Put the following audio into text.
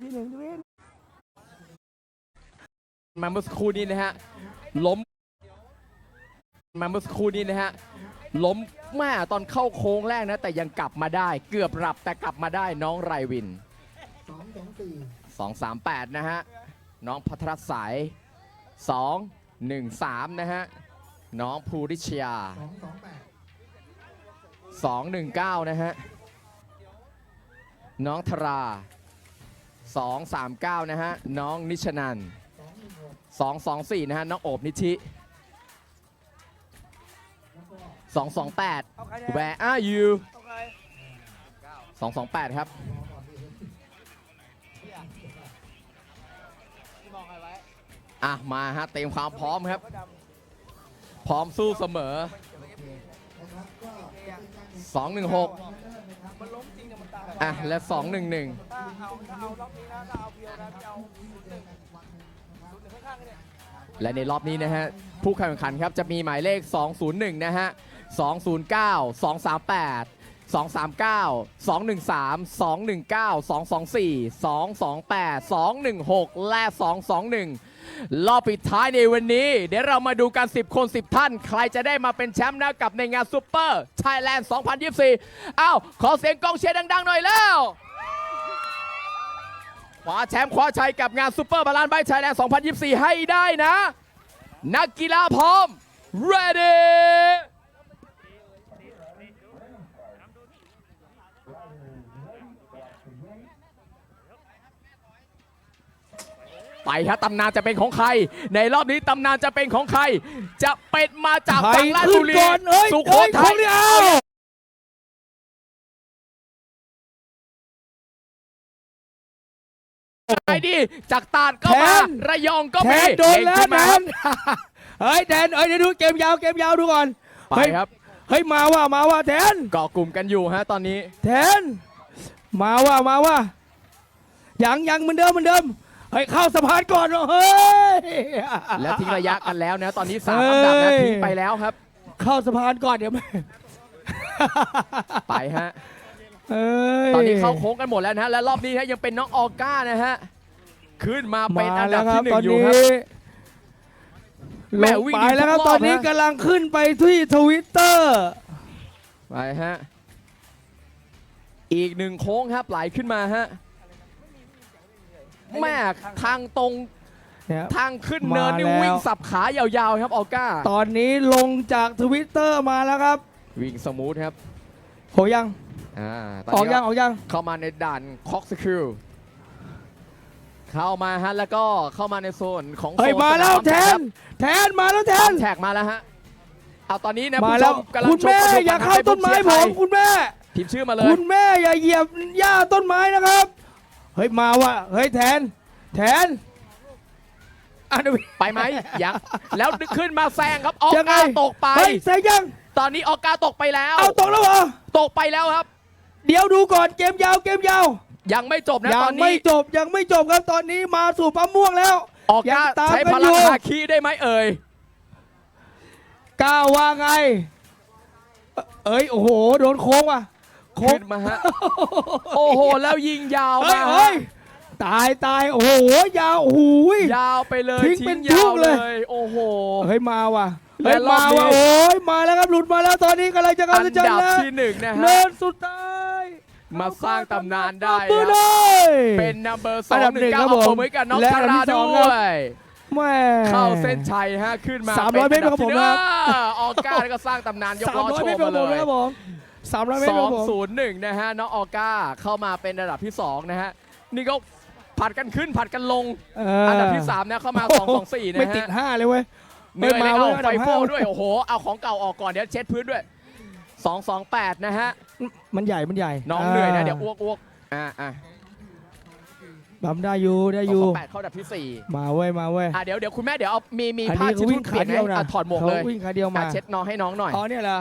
พี่หนึ่งพี่มาเมื่อสักครู่นี้นะฮะล้ม มาเมื่อสักครู่นี้นะฮะล้มแม่ตอนเข้าโค้งแรกนะ แต่ยังกลับมาได้ เกือบหลับแต่กลับมาได้น้องไรวินสองสองสี่238นะฮะน้องพัทรสาย2 1 3นะฮะน้องภูริชยาสองสองแปด219นะฮะน้องธรา 239 นะฮะ น้องนิชนันสองหนึ่งหก224 นะฮะ น้องโอบนิธิแล้วก็228 Where are you 228 ครับอะ มาฮะ เต็มความพร้อมครับ พร้อมสู้เสมอ นะครับก็216อะและ211ถ้าเอาถ้าเอารอบนี้นะถ้าเอาเพียวนะพี่เอาศูนย์หนึ่งศูนย์หนึ่งข้างๆเนี่ยและในรอบนี้นะฮะผู้แข่งขันครับจะมีหมายเลข 201 นะฮะ 209 238 239 213 219 224 228 216 และ 221 รอบปิดท้ายในวันนี้ เดี๋ยวเรามาดูกัน 10 คน 10 ท่าน ใครจะได้มาเป็นแชมป์นะกับในงานซูเปอร์ไทยแลนด์ 2024 อ้าว ขอเสียงกองเชียร์ดัง ๆ หน่อยแล้วคว้าแชมป์คว้าชัยกับงานซูเปอร์บาลานซ์ไบไทยแลนด์ 2024 ให้ได้นะ นักกีฬาพร้อม ready ไปครับตำนานจะเป็นของใคร ในรอบนี้ตำนานจะเป็นของใคร จะเป็นมาจากใครฝั่งราชขึ้บุนรีก่อนเอ้ยสุโขเอ้ยทัยคนเดียวไอ้ดิจากตราดก็แทมานระยองก็แทมีนโดนแล้วเก่งแทขึ้นเฮ้ยแทนเอ้ยเดี๋ยวดูเกมยาวเกมยาวดูก่อนไปเฮ้ยครับเฮ้ยมาว่ามาว่าแทนเกาะกลุ่มกันอยู่ฮะตอนนี้ แทน มาว่ามาว่ายังยังเหมือนเดิมเหมือนเดิม เฮ้ยเข้าสะพานก่อนเฮ้ย แล้วทิ้งระยะกันแล้วนะ ตอนนี้สามเฮ้ยอันดับนะทิ้งไปแล้วครับ เข้าสะพานก่อนเดี๋ยวไม่ไปฮะ เอ้ย ตอนนี้เข้าโค้งกันหมดแล้วนะฮะ และรอบนี้ฮะยังเป็นน้องออก้านะฮะ ขึ้นมาเป็นอันดับที่หนึ่ตองนอยู่นี้ครับลแม่งวิ่งไปแล้วครับทุกรอบตอนนี้นะ กำลังขึ้นไปที่ทวิตเตอร์ไปฮะ อีกหนึ่งโค้งครับไหลขึ้นมาฮะ แม่ทางตรงเนี่ย ทางขึ้นเนินนี่มาแล้ว วิ่งสับขายาวๆครับออก้าตอนนี้ลงจากทวิตเตอร์มาแล้วครับวิ่งสมูทครับโหยังอ่าตนออกนี้ยังออกยัง เข้ามาในด่านคอกสคิลเข้ามาฮะแล้วก็เข้ามาในโซนของเฮ้ยโซนมาแล้วสนแทครับนแทนมาแล้วแทตานมแท็กมาแล้วฮะเอาตอนนี้นะมาผู้ชแล้วมกำลังคุณชมแม่กระดูกอย่าเข้าให้ต้นไม้เชียร์ผทมยคุณแม่พิมพ์ชื่อมาเลย คุณแม่อย่าเหยียบหญ้าต้นไม้นะครับ เฮ้ยมาว่ะเฮ้ยแทน แทนอะดูไปไหมยังแล้วขึ้นมาแซงครับออยังไง ก้าตกไป เฮ้ยแซงยัง ตอนนี้ออก้าตกไปแล้ว เอาตกแล้วเหรอ ตกไปแล้วครับ เดี๋ยวดูก่อนเกมยาวเกมยาว ยังไม่จบนะยัตอนไม่นี้จบยังไม่จบครับตอนนี้มาสู่ปั๊มม่วงแล้ว ออก้ายังตามใช้กันพอยู่ลังฮาคีได้ไหมเอ่ย ก้าวว่าไงเอ้ยโอ้โห โดนโค้งว่ะ โค้งขึ้นมาฮะ โอ้โห แล้วยิงยาวเฮ้มายเฮ้ยตายตายโอ้โหยาวโอ้โหยยาวไปเลยทิ้งเป็นยาวทุ่งเลยโอ้โห เฮ้ยมาว่ะและเฮ้ยรอมาบนี้ ว่ะโอ้ยมาแล้วครับหลุดมาแล้วตอนนี้กำลังจะอัเข้านเส้นชัยดับแล้วที่หนึ่งนะฮะเนินสุดท้ายมาสร้างตำนานได้มือคเลรับยเป็นนัมเบอร์สออังนดับหหนึ่นึ่งงเก้าครับขผอมบมือกับน้องและธาอันดัราบที่สองด้ครับ วย แม่ เข้าเส้นชัยฮะ ขึ้นมาสามร้อยป็นเมตรครับผมอันครัดับที่หนึ่งออก้าแล้วก็สร้างตำนานยกสามล้อร้อยโชเมตว์รครัมาบเลผมยครับผม สามร้อยเมตรสคอรับงผมศูนย์หนึ่งนะฮะน้องออก้าเข้ามาเป็นอันดับที่สองนะฮะ นี่ก็ผัดกันขึ้นผัดกันลง เอันดับที่สามนะเข้ามาสองสองสี่นะไม่ติด ฮะห้าเลยเว้ย เหนื่อยเลยไม่เอามาเว้ยไฟโฟอันดับห้าด้วย โอ้โห เอาของเก่าออกก่อน เดี๋ยวเช็ดพื้นด้วยสองสองแปดนะฮะ มันใหญ่ มันใหญ่น้องเหนื่อยนะ เดี๋ยวอ้วกอ้วกอ่าอ่าบำได้อยู่ได้สอองยู่สองแปดเข้าอันดับที่สี่มาเว้ยมาเว้ยอะเดี๋ยวเดี๋ยวคุณแม่เดี๋ยวเอามีมีอันผ้านี้เช็เขาดวิ่พื้งนขาเปียกไหมเดียวนะอะถอดหมวกเขาเลยวิ่งขาเดียวมาอะเช็ดน้องให้น้องหน่อยอ๋อเนี่ยเหรอ